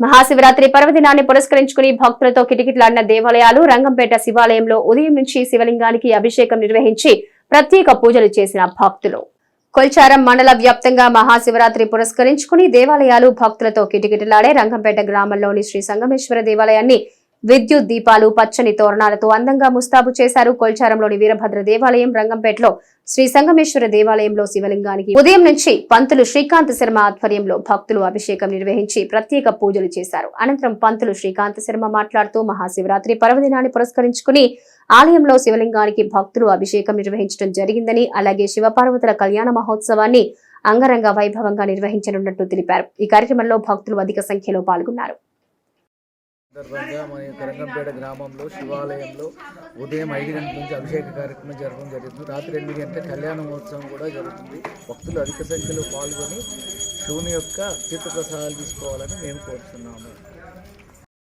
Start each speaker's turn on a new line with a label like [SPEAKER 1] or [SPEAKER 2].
[SPEAKER 1] మహాశివరాత్రి పర్వదినాన్ని పురస్కరించుకుని భక్తులతో కిటకిటలాడిన దేవాలయాలు రంగంపేట శివాలయంలో ఉదయం నుంచి శివలింగానికి అభిషేకం నిర్వహించి ప్రత్యేక పూజలు చేసిన భక్తులు. కొల్చారం మండల వ్యాప్తంగా మహాశివరాత్రి పురస్కరించుకుని దేవాలయాలు భక్తులతో కిటకిటలాడే రంగంపేట గ్రామంలోని శ్రీ సంగమేశ్వర దేవాలయాన్ని విద్యుత్ దీపాలు పచ్చని తోరణాలతో అందంగా ముస్తాబు చేశారు కొల్చారంలోని వీరభద్ర దేవాలయం రంగంపేటలో. శ్రీ సంగమేశ్వర దేవాలయంలో శివలింగానికి ఉదయం నుంచి పంతులు శ్రీకాంత్ శర్మ ఆధ్వర్యంలో భక్తులు అభిషేకం నిర్వహించి ప్రత్యేక పూజలు చేశారు. అనంతరం పంతులు శ్రీకాంత్ శర్మ మాట్లాడుతూ మహాశివరాత్రి పర్వదినాన్ని పురస్కరించుకుని ఆలయంలో శివలింగానికి భక్తులు అభిషేకం నిర్వహించడం జరిగిందని అలాగే శివపార్వతుల కళ్యాణ మహోత్సవాన్ని అంగరంగ వైభవంగా నిర్వహించనున్నట్టు తెలిపారు. ఈ కార్యక్రమంలో భక్తులు అధిక సంఖ్యలో పాల్గొన్నారు.
[SPEAKER 2] సందర్భంగా మన యొక్క గ్రామంలో శివాలయంలో ఉదయం ఐదు గంటల నుంచి అభిషేక కార్యక్రమం జరగడం జరుగుతుంది రాత్రి ఎనిమిది గంటల కళ్యాణ మహోత్సవం కూడా జరుగుతుంది. భక్తులు అధిక సంఖ్యలో పాల్గొని శివుని యొక్క తీర్థప్రసాదాలు తీసుకోవాలని మేము కోరుతున్నాము